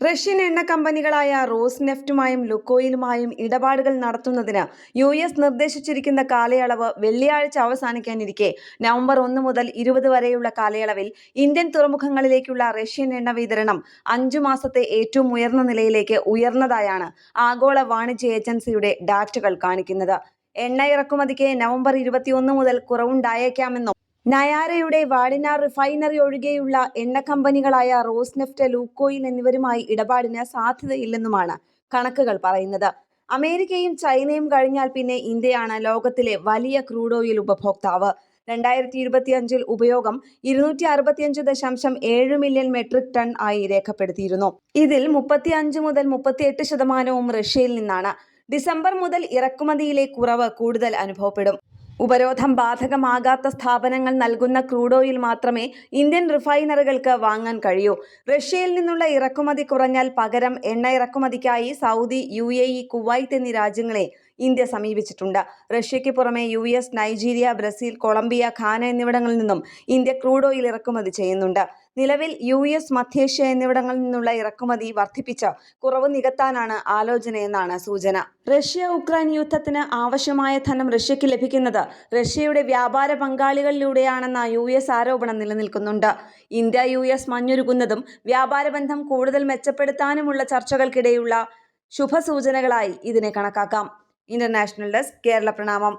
Russian എണ്ണ കമ്പനികളായ rose നെഫ്റ്റുമായും ലുക്കോയിലുമായും ഇടപാടുകൾ നടത്തുന്നതിന് യു എസ് നിർദ്ദേശിച്ചിരിക്കുന്ന കാലയളവ് വെള്ളിയാഴ്ച അവസാനിക്കാനിരിക്കെ. നവംബർ ഒന്ന് മുതൽ ഇരുപത് വരെയുള്ള കാലയളവിൽ ഇന്ത്യൻ തുറമുഖങ്ങളിലേക്കുള്ള റഷ്യൻ എണ്ണ വിതരണം അഞ്ചു മാസത്തെ ഏറ്റവും ഉയർന്ന നിലയിലേക്ക് ഉയർന്നതായാണ് ആഗോള വാണിജ്യ ഏജൻസിയുടെ ഡാറ്റകൾ കാണിക്കുന്നത്. എണ്ണ ഇറക്കുമതിക്ക് നവംബർ ഇരുപത്തിയൊന്ന് മുതൽ കുറവുണ്ടായേക്കാമെന്നും നയാരയുടെ വാഡിനാർ റിഫൈനറി ഒഴികെയുള്ള എണ്ണ കമ്പനികളായ റോസ്നെഫ്റ്റ് ലൂക്കോയിൽ എന്നിവരുമായി ഇടപാടിന് സാധ്യതയില്ലെന്നുമാണ് കണക്കുകൾ പറയുന്നത്. അമേരിക്കയും ചൈനയും കഴിഞ്ഞാൽ പിന്നെ ഇന്ത്യയാണ് ലോകത്തിലെ വലിയ ക്രൂഡ് ഓയിൽ ഉപഭോക്താവ്. രണ്ടായിരത്തി ഇരുപത്തിയഞ്ചിൽ ഉപയോഗം ഇരുന്നൂറ്റി അറുപത്തിയഞ്ച് ദശാംശം ഏഴ് മില്യൺ മെട്രിക് ടൺ ആയി രേഖപ്പെടുത്തിയിരുന്നു. ഇതിൽ മുപ്പത്തി അഞ്ച് മുതൽ മുപ്പത്തിയെട്ട് ശതമാനവും റഷ്യയിൽ നിന്നാണ്. ഡിസംബർ മുതൽ ഇറക്കുമതിയിലെ കുറവ് കൂടുതൽ അനുഭവപ്പെടും. ഉപരോധം ബാധകമാകാത്ത സ്ഥാപനങ്ങൾ നൽകുന്ന ക്രൂഡ് ഓയിൽ മാത്രമേ ഇന്ത്യൻ റിഫൈനറികൾക്ക് വാങ്ങാൻ കഴിയൂ. റഷ്യയിൽ നിന്നുള്ള ഇറക്കുമതി കുറഞ്ഞാൽ പകരം എണ്ണ ഇറക്കുമതിക്കായി സൗദി യു കുവൈത്ത് എന്നീ രാജ്യങ്ങളെ ഇന്ത്യ സമീപിച്ചിട്ടുണ്ട്. റഷ്യയ്ക്ക് പുറമെ U S Nigeria Brazil Colombia Ghana എന്നിവിടങ്ങളിൽ നിന്നും ഇന്ത്യ ക്രൂഡ് ഓയിൽ ഇറക്കുമതി ചെയ്യുന്നുണ്ട്. നിലവിൽ യു എസ് മധ്യേഷ്യ എന്നിവിടങ്ങളിൽ നിന്നുള്ള ഇറക്കുമതി വർദ്ധിപ്പിച്ച് കുറവ് നികത്താനാണ് ആലോചനയെന്നാണ് സൂചന. റഷ്യ ഉക്രൈൻ യുദ്ധത്തിന് ആവശ്യമായ ധനം റഷ്യയ്ക്ക് ലഭിക്കുന്നത് റഷ്യയുടെ വ്യാപാര പങ്കാളികളിലൂടെയാണെന്ന യു എസ് ആരോപണം നിലനിൽക്കുന്നുണ്ട്. ഇന്ത്യ യു എസ് മഞ്ഞുരുകുന്നതും വ്യാപാര ബന്ധം കൂടുതൽ മെച്ചപ്പെടുത്താനുമുള്ള ചർച്ചകൾക്കിടെയുള്ള ശുഭസൂചനകളായി ഇതിനെ കണക്കാക്കാം. ഇന്റർനാഷണൽ ഡെസ്ക് കേരള പ്രണാമം